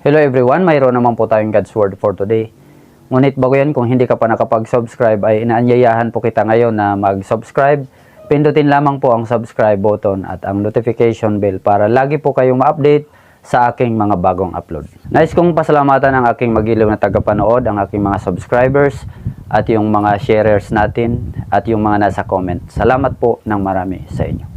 Hello everyone, mayroon naman po tayong God's Word for today. Ngunit bago yan, kung hindi ka pa nakapag-subscribe ay inaanyayahan po kita ngayon na mag-subscribe. Pindutin lamang po ang subscribe button at ang notification bell para lagi po kayong ma-update sa aking mga bagong upload. Nais kong pasalamatan ang aking magiliw na tagapanood, ang aking mga subscribers at yung mga sharers natin at yung mga nasa comment. Salamat po ng marami sa inyo.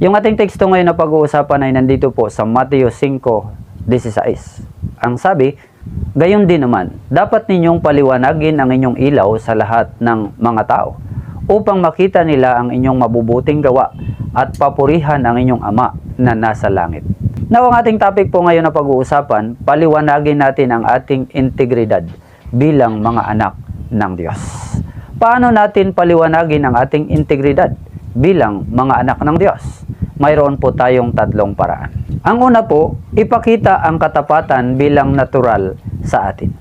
Yung ating teksto ngayon na pag-uusapan ay nandito po sa Mateo 5:16. Ang sabi, gayon din naman, dapat ninyong paliwanagin ang inyong ilaw sa lahat ng mga tao upang makita nila ang inyong mabubuting gawa at papurihan ang inyong ama na nasa langit. Now, ang ating topic po ngayon na pag-uusapan, paliwanagin natin ang ating integridad bilang mga anak ng Diyos. Paano natin paliwanagin ang ating integridad bilang mga anak ng Diyos? Mayroon po tayong tatlong paraan. Ang una po, ipakita ang katapatan bilang natural sa atin.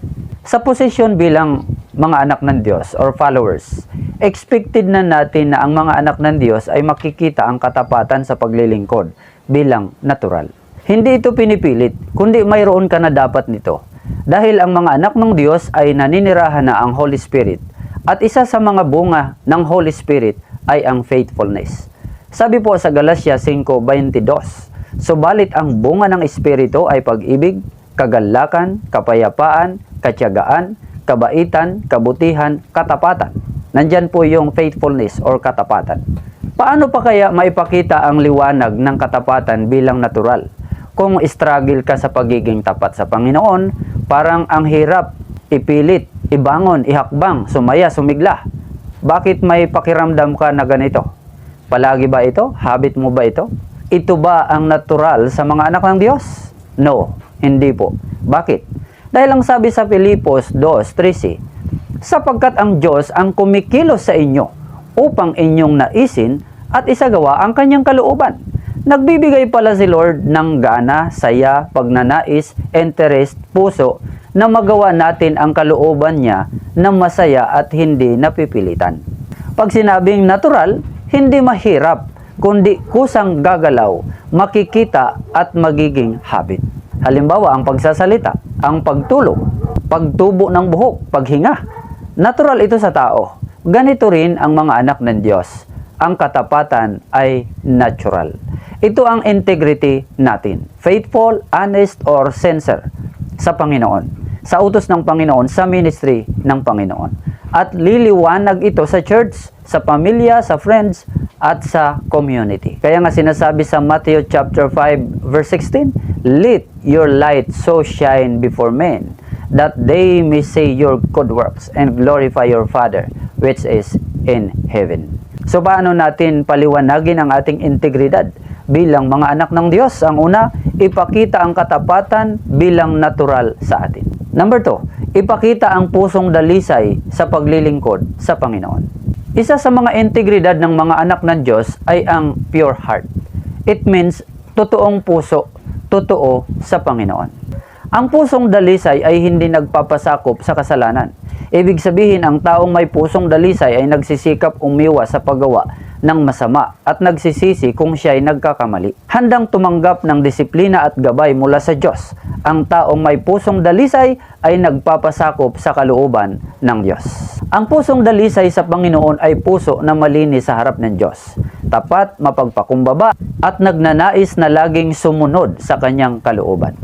Sa posisyon bilang mga anak ng Diyos or followers, expected na natin na ang mga anak ng Diyos ay makikita ang katapatan sa paglilingkod bilang natural. Hindi ito pinipilit, kundi mayroon ka na dapat nito. Dahil ang mga anak ng Diyos ay naninirahan na ang Holy Spirit at isa sa mga bunga ng Holy Spirit ay ang faithfulness. Sabi po sa Galatia 5.22, Subalit ang bunga ng Espiritu ay pag-ibig, kagalakan, kapayapaan, katyagaan, kabaitan, kabutihan, katapatan. Nandyan po yung faithfulness or katapatan. Paano pa kaya maipakita ang liwanag ng katapatan bilang natural? Kung struggle ka sa pagiging tapat sa Panginoon, parang ang hirap, ipilit, ibangon, ihakbang, sumaya, sumigla. Bakit may pakiramdam ka na ganito? Palagi ba ito? Habit mo ba ito? Ito ba ang natural sa mga anak ng Diyos? No, hindi po. Bakit? Dahil ang sabi sa Filipos 2.13, sapagkat ang Diyos ang kumikilos sa inyo upang inyong naisin at isagawa ang kanyang kalooban. Nagbibigay pala si Lord ng gana, saya, pagnanais, interest, puso na magawa natin ang kalooban niya na masaya at hindi napipilitan. Pag sinabing natural, hindi mahirap, kundi kusang gagalaw, makikita at magiging habit. Halimbawa, ang pagsasalita, ang pagtulog, pagtubo ng buhok, paghinga. Natural ito sa tao. Ganito rin ang mga anak ng Diyos. Ang katapatan ay natural. Ito ang integrity natin. Faithful, honest, or sincere sa Panginoon. Sa utos ng Panginoon, sa ministry ng Panginoon. At liliwanag ito sa church, sa pamilya, sa friends, at sa community. Kaya nga sinasabi sa Matthew chapter 5 verse 16, Let your light so shine before men that they may see your good works and glorify your Father which is in heaven. So paano natin paliwanagin ang ating integridad bilang mga anak ng Diyos? Ang una, ipakita ang katapatan bilang natural sa atin. Number two, ipakita ang pusong dalisay sa paglilingkod sa Panginoon. Isa sa mga integridad ng mga anak ng Diyos ay ang pure heart. It means totoong puso, totoo sa Panginoon. Ang pusong dalisay ay hindi nagpapasakop sa kasalanan. Ibig sabihin, ang taong may pusong dalisay ay nagsisikap umiwas sa paggawa ng masama at nagsisisi kung siya ay nagkakamali. Handang tumanggap ng disiplina at gabay mula sa Diyos. Ang taong may pusong dalisay ay nagpapasakop sa kalooban ng Diyos. Ang pusong dalisay sa Panginoon ay puso na malinis sa harap ng Diyos. Tapat, mapagpakumbaba at nagnanais na laging sumunod sa kanyang kalooban.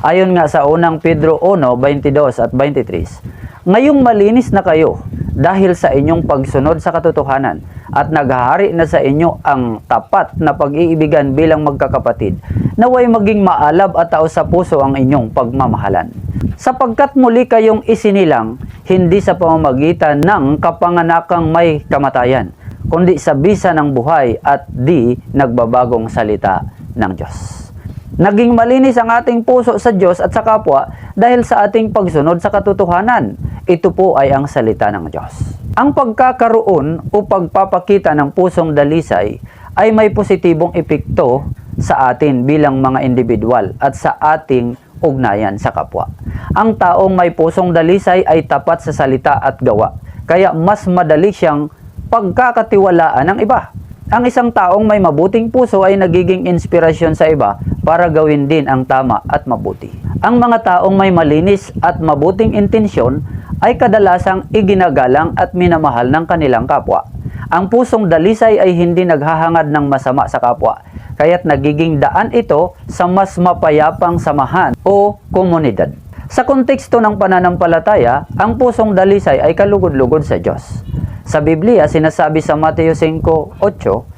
Ayon nga sa unang Pedro 1, 22 at 23, Ngayong malinis na kayo dahil sa inyong pagsunod sa katotohanan at naghahari na sa inyo ang tapat na pag-iibigan bilang magkakapatid, naway maging maalab at tao sa puso ang inyong pagmamahalan. Sapagkat muli kayong isinilang, hindi sa pamamagitan ng kapanganakang may kamatayan, kundi sa bisa ng buhay at di nagbabagong salita ng Diyos. Naging malinis ang ating puso sa Diyos at sa kapwa dahil sa ating pagsunod sa katotohanan. Ito po ay ang salita ng Diyos. Ang pagkakaroon o pagpapakita ng pusong dalisay ay may positibong epekto sa atin bilang mga individual at sa ating ugnayan sa kapwa. Ang taong may pusong dalisay ay tapat sa salita at gawa, kaya mas madali siyang pagkakatiwalaan ng iba. Ang isang taong may mabuting puso ay nagiging inspirasyon sa iba para gawin din ang tama at mabuti. Ang mga taong may malinis at mabuting intensyon ay kadalasang iginagalang at minamahal ng kanilang kapwa. Ang pusong dalisay ay hindi naghahangad ng masama sa kapwa, kaya't nagiging daan ito sa mas mapayapang samahan o komunidad. Sa konteksto ng pananampalataya, ang pusong dalisay ay kalugod-lugod sa Diyos. Sa Biblia, sinasabi sa Mateo 5.8,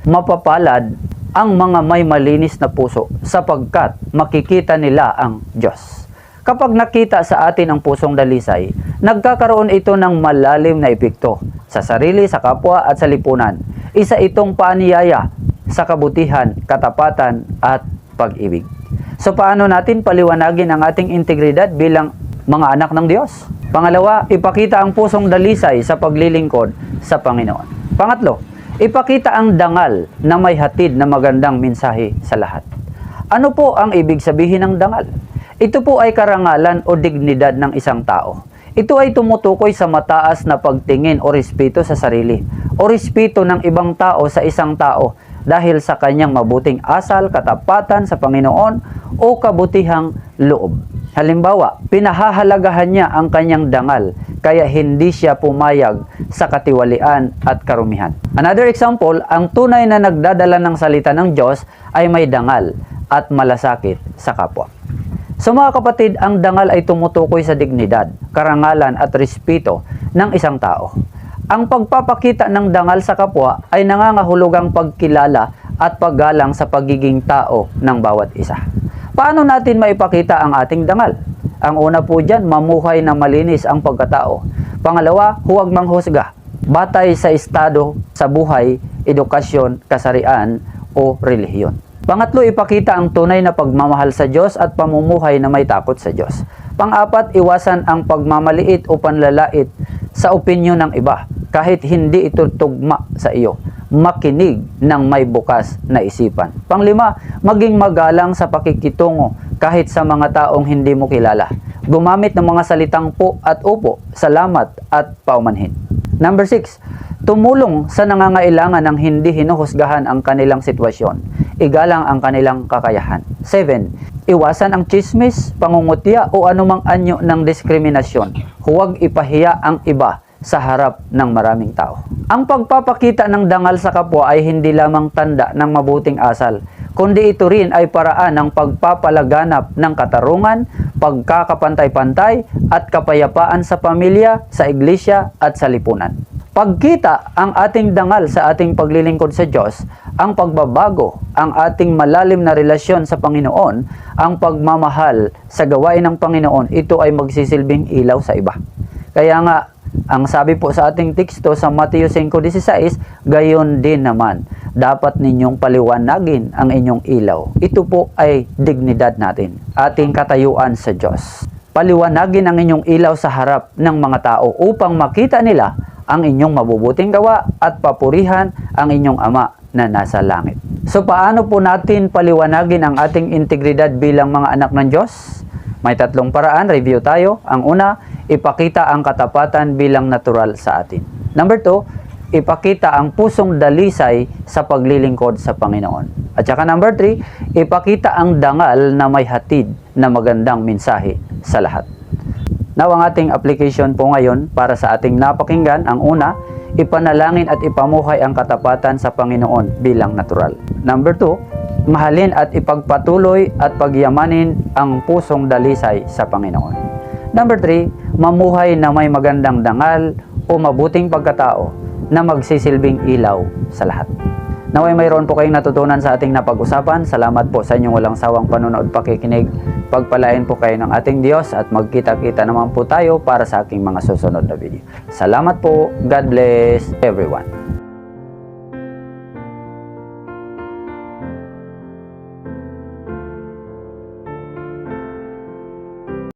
mapapalad ang mga may malinis na puso sapagkat makikita nila ang Diyos. Kapag nakita sa atin ang pusong dalisay, nagkakaroon ito ng malalim na epekto sa sarili, sa kapwa at sa lipunan. Isa itong paaniyaya sa kabutihan, katapatan at pag-ibig. So paano natin paliwanagin ang ating integridad bilang mga anak ng Diyos? Pangalawa, ipakita ang pusong dalisay sa paglilingkod sa Panginoon. Pangatlo, ipakita ang dangal na may hatid na magandang mensahe sa lahat. Ano po ang ibig sabihin ng dangal? Ito po ay karangalan o dignidad ng isang tao. Ito ay tumutukoy sa mataas na pagtingin o respeto sa sarili o respeto ng ibang tao sa isang tao dahil sa kanyang mabuting asal, katapatan sa Panginoon o kabutihang loob. Halimbawa, pinahahalagahan niya ang kanyang dangal kaya hindi siya pumayag sa katiwalian at karumihan. Another example, ang tunay na nagdadala ng salita ng Diyos ay may dangal at malasakit sa kapwa. So mga kapatid, ang dangal ay tumutukoy sa dignidad, karangalan at respeto ng isang tao. Ang pagpapakita ng dangal sa kapwa ay nangangahulugang pagkilala at paggalang sa pagiging tao ng bawat isa. Paano natin maipakita ang ating dangal? Ang una po dyan, mamuhay na malinis ang pagkatao. Pangalawa, huwag manghusga. Batay sa estado, sa buhay, edukasyon, kasarian o relihiyon. Pangatlo, ipakita ang tunay na pagmamahal sa Diyos at pamumuhay na may takot sa Diyos. Pang-apat, iwasan ang pagmamaliit o panlalait sa opinyon ng iba kahit hindi ito tugma sa iyo. Makinig ng may bukas na isipan. Panglima, maging magalang sa pakikitungo kahit sa mga taong hindi mo kilala. Gumamit ng mga salitang po at upo, salamat at paumanhin. Number 6, tumulong sa nangangailangan ng hindi hinuhusgahan ang kanilang sitwasyon. Igalang ang kanilang kakayahan. 7. Iwasan ang chismis, pangungutya o anumang anyo ng diskriminasyon. Huwag ipahiya ang iba sa harap ng maraming tao. Ang pagpapakita ng dangal sa kapwa ay hindi lamang tanda ng mabuting asal, kundi ito rin ay paraan ng pagpapalaganap ng katarungan, pagkakapantay-pantay at kapayapaan sa pamilya, sa iglesia at sa lipunan. Pagkita ang ating dangal sa ating paglilingkod sa Diyos, ang pagbabago, ang ating malalim na relasyon sa Panginoon, ang pagmamahal sa gawain ng Panginoon, ito ay magsisilbing ilaw sa iba. Kaya nga, ang sabi po sa ating teksto sa Mateo 5.16, gayon din naman, dapat ninyong paliwanagin ang inyong ilaw. Ito po ay dignidad natin, ating katayuan sa Diyos. Paliwanagin ang inyong ilaw sa harap ng mga tao upang makita nila ang inyong mabubuting gawa at papurihan ang inyong ama na nasa langit. So paano po natin paliwanagin ang ating integridad bilang mga anak ng Diyos? May tatlong paraan, review tayo. Ang una, ipakita ang katapatan bilang natural sa atin. Number two, ipakita ang pusong dalisay sa paglilingkod sa Panginoon. At saka number three, ipakita ang dangal na may hatid na magandang mensahe sa lahat. Now, ang ating application po ngayon para sa ating napakinggan, ang una, ipanalangin at ipamuhay ang katapatan sa Panginoon bilang natural. Number two, mahalin at ipagpatuloy at pagyamanin ang pusong dalisay sa Panginoon. Number three, mamuhay na may magandang dangal o mabuting pagkatao na magsisilbing ilaw sa lahat. Naway mayroon po kayong natutunan sa ating napag-usapan. Salamat po sa inyong walang sawang panonood pakikinig. Pagpalain po kayo ng ating Diyos at magkita-kita naman po tayo para sa aking mga susunod na video. Salamat po. God bless everyone.